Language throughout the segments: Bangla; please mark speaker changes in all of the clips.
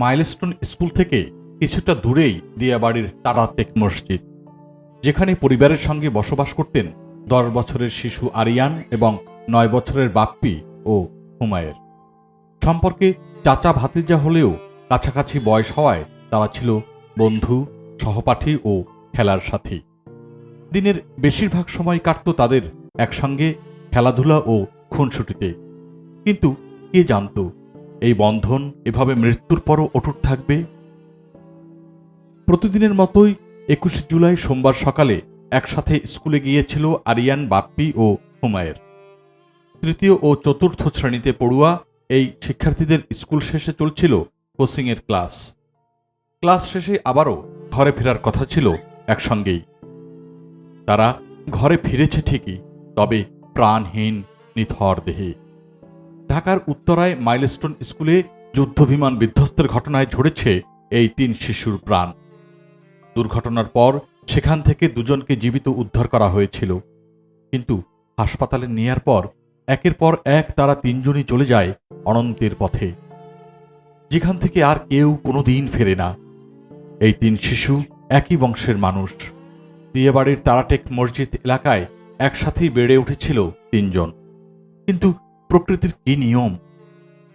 Speaker 1: মাইলস্টোন স্কুল থেকে কিছুটা দূরেই দিয়াবাড়ির তারাটেক মসজিদ, যেখানে পরিবারের সঙ্গে বসবাস করতেন দশ বছরের শিশু আরিয়ান এবং নয় বছরের বাপ্পি ও হুমায়ের সম্পর্কে চাচা ভাতিজা হলেও কাছাকাছি বয়স হওয়ায় তারা ছিল বন্ধু, সহপাঠী ও খেলার সাথী। দিনের বেশিরভাগ সময় কাটত তাদের একসঙ্গে খেলাধুলা ও খুনসুটিতে, কিন্তু কে জানত এই বন্ধন এভাবে মৃত্যুর পরও অটুট থাকবে? প্রতিদিনের মতোই একুশে জুলাই সোমবার সকালে একসাথে স্কুলে গিয়েছিল আরিয়ান, বাপ্পি ও হুমায়ের। তৃতীয় ও চতুর্থ শ্রেণীতে পড়ুয়া এই শিক্ষার্থীদের স্কুল শেষে চলছিল কোচিংয়ের ক্লাস। ক্লাস শেষে আবারও ঘরে ফেরার কথা ছিল একসঙ্গেই। তারা ঘরে ফিরেছে ঠিকই, তবে প্রাণহীন, নিথর দেহে। ঢাকার উত্তরায় মাইলস্টোন স্কুলে যুদ্ধবিমান বিধ্বস্তের ঘটনায় ঝরেছে এই তিন শিশুর প্রাণ। দুর্ঘটনার পর সেখান থেকে দুজনকে জীবিত উদ্ধার করা হয়েছিল। কিন্তু হাসপাতালে নেয়ার পর, একের পর এক তারা তিনজনই চলে যায় অনন্তের পথে। যেখান থেকে আর কেউ কোনো দিন ফেরে না। এই তিন শিশু একই বংশের মানুষ। দিয়েবাড়ির তারাটেক মসজিদ এলাকায় একসাথেই বেড়ে উঠেছিল তিনজন। কিন্তু প্রকৃতির কি নিয়ম?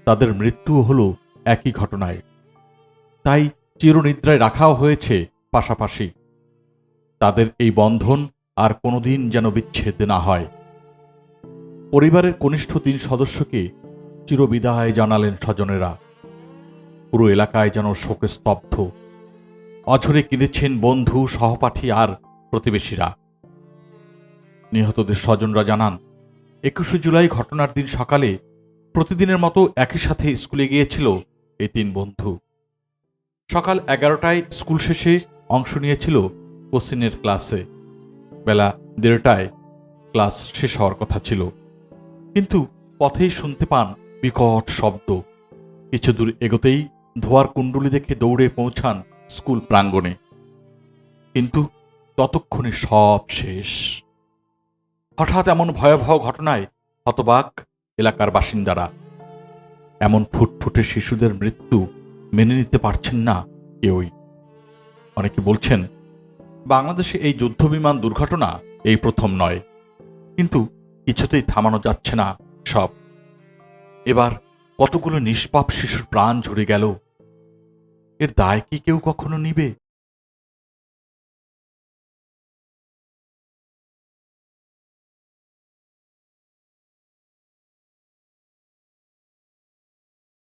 Speaker 1: তাদের মৃত্যুও হল একই ঘটনায়। তাই চিরনিদ্রায় রাখাও হয়েছে পাশাপাশি। তাদের এই বন্ধন আর কোনোদিন যেন বিচ্ছেদ না হয়। পরিবারের কনিষ্ঠ তিন সদস্যকে চিরবিদায় জানালেন স্বজনেরা। পুরো এলাকায় যেন শোকে স্তব্ধ অঝরে কিনেছেন বন্ধু, সহপাঠী আর প্রতিবেশীরা। নিহতদের স্বজনরা জানান একুশে জুলাই ঘটনার দিন সকালে প্রতিদিনের মতো একই সাথে স্কুলে গিয়েছিল এই তিন বন্ধু। সকাল এগারোটায় স্কুল শেষে অংশ নিয়েছিল কোচিনের ক্লাসে। বেলা দেড়টায় ক্লাস শেষ হওয়ার কথা ছিল। কিন্তু পথেই শুনতে পান বিকট শব্দ। কিছু দূর এগোতেই ধোয়ার কুণ্ডুলি দেখে দৌড়ে পৌঁছান স্কুল প্রাঙ্গণে। কিন্তু ততক্ষণে সব শেষ। হঠাৎ এমন ভয়াবহ ঘটনায় হতবাক এলাকার বাসিন্দারা। এমন ফুটফুটে শিশুদের মৃত্যু মেনে নিতে পারছেন না কেউই। অনেকে বলছেন, বাংলাদেশে এই যুদ্ধবিমান দুর্ঘটনা এই প্রথম নয়। কিন্তু কিছুতেই থামানো যাচ্ছে না সব। এবার কতগুলো নিষ্পাপ শিশুর প্রাণ ঝরে গেল। এর দায় কি কেউ কখনো নিবে?